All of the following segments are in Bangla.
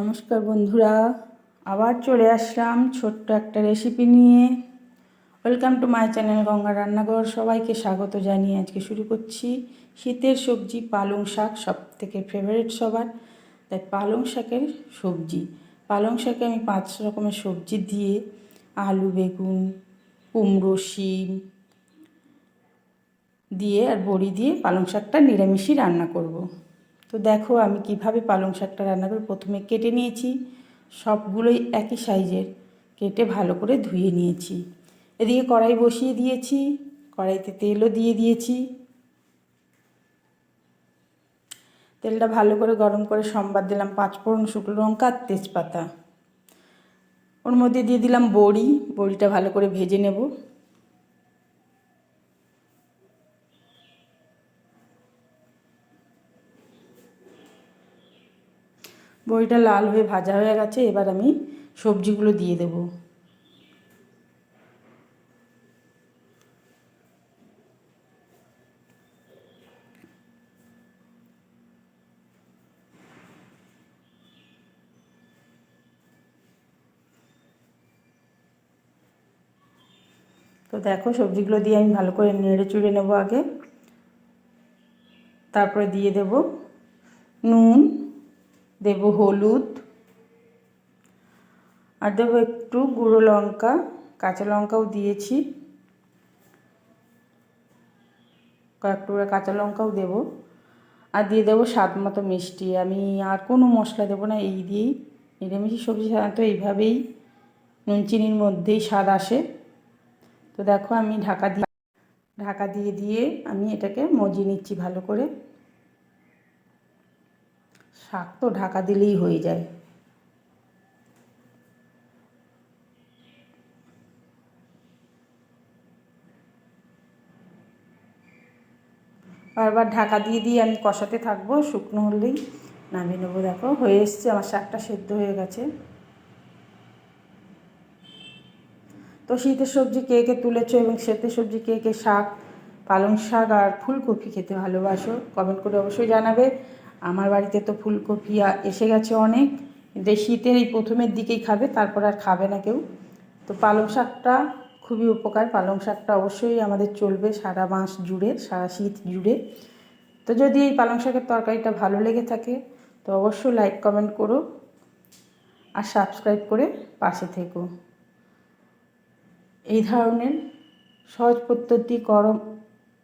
নমস্কার বন্ধুরা, আবার চলে আসলাম ছোট্ট একটা রেসিপি নিয়ে। Welcome to my channel Ganga Rannaghar. সবাইকে স্বাগত জানিয়ে আজকে শুরু করছি। শীতের সবজি, পালং শাক সব থেকে ফেভারিট সবার। তাই পালং শাকের সবজি। পালং শাকে আমি পাঁচ রকমের সবজি দিয়ে আলু, বেগুন, কুমড়ো, শিম দিয়ে আর বড়ি দিয়ে পালং শাকটা নিরামিষই রান্না করব। তো দেখো আমি কীভাবে পালং শাকটা রান্না করি প্রথমে কেটে নিয়েছি। সবগুলোই একই সাইজের। কেটে ভালো করে ধুয়ে নিয়েছি। এদিকে কড়াই বসিয়ে দিয়েছি। কড়াইতে তেলও দিয়ে দিয়েছি। তেলটা ভালো করে গরম করে সম্বাদ দিলাম। পাঁচ ফোড়ন শুকনো লঙ্কা তেজপাতা। ওর মধ্যে দিয়ে দিলাম বড়ি। বড়িটা ভালো করে ভেজে নেব। বড়িটা লাল হয়ে ভাজা হয়ে গেছে, এবার আমি সবজিগুলো দিয়ে দেব। তো দেখো সবজিগুলো দিয়ে আমি ভালো করে নেড়ে চুড়ে নেব আগে। তারপরে দিয়ে দেব নুন। দেব হলুদ, আর দেবো একটু গুঁড়ো লঙ্কা, কাঁচা লঙ্কাও দিয়েছি। কয়েকটু কাঁচা লঙ্কাও দেব। আর দিয়ে দেবো স্বাদ মতো মিষ্টি। আমি আর কোনো মশলা দেবো না, এই দিয়েই। নিরামিষি সবজি সাধারণত এইভাবেই, নুন চিনির মধ্যেই স্বাদ আসে। তো দেখো আমি ঢাকা দিয়ে ঢাকা দিয়ে দিয়ে আমি এটাকে মজিয়ে নিচ্ছি ভালো করে। শাক তো ঢাকা দিলেই হয়ে যায়। বারবার ঢাকা দিয়ে দিয়ে আমি কষাতে থাকব, শুকনো হলেই নামিয়ে নেব। দেখো, হয়ে এসছে, আমার শাকটা সেদ্ধ হয়ে গেছে। তো শীতের সবজি কে কে তুলেছো এবং শীতের সবজি কে কে শাক, পালং শাক আর ফুলকপি খেতে ভালোবাসো, কমেন্ট করে অবশ্যই জানাবে। আমার বাড়িতে তো ফুলকপি এসে গেছে অনেক। কিন্তু এই শীতের এই প্রথমের দিকেই খাবে, তারপর আর খাবে না কেউ। তো পালং শাকটা খুবই উপকার। পালং শাকটা অবশ্যই আমাদের চলবে সারা মাস জুড়ে, সারা শীত জুড়ে। তো যদি এই পালং শাকের তরকারিটা ভালো লেগে থাকে, তো অবশ্যই লাইক কমেন্ট করো। আর সাবস্ক্রাইব করে পাশে থেকো। এই ধরনের সহজ পদ্ধতি, গরম,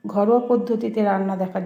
ঘরোয়া পদ্ধতিতে রান্না দেখার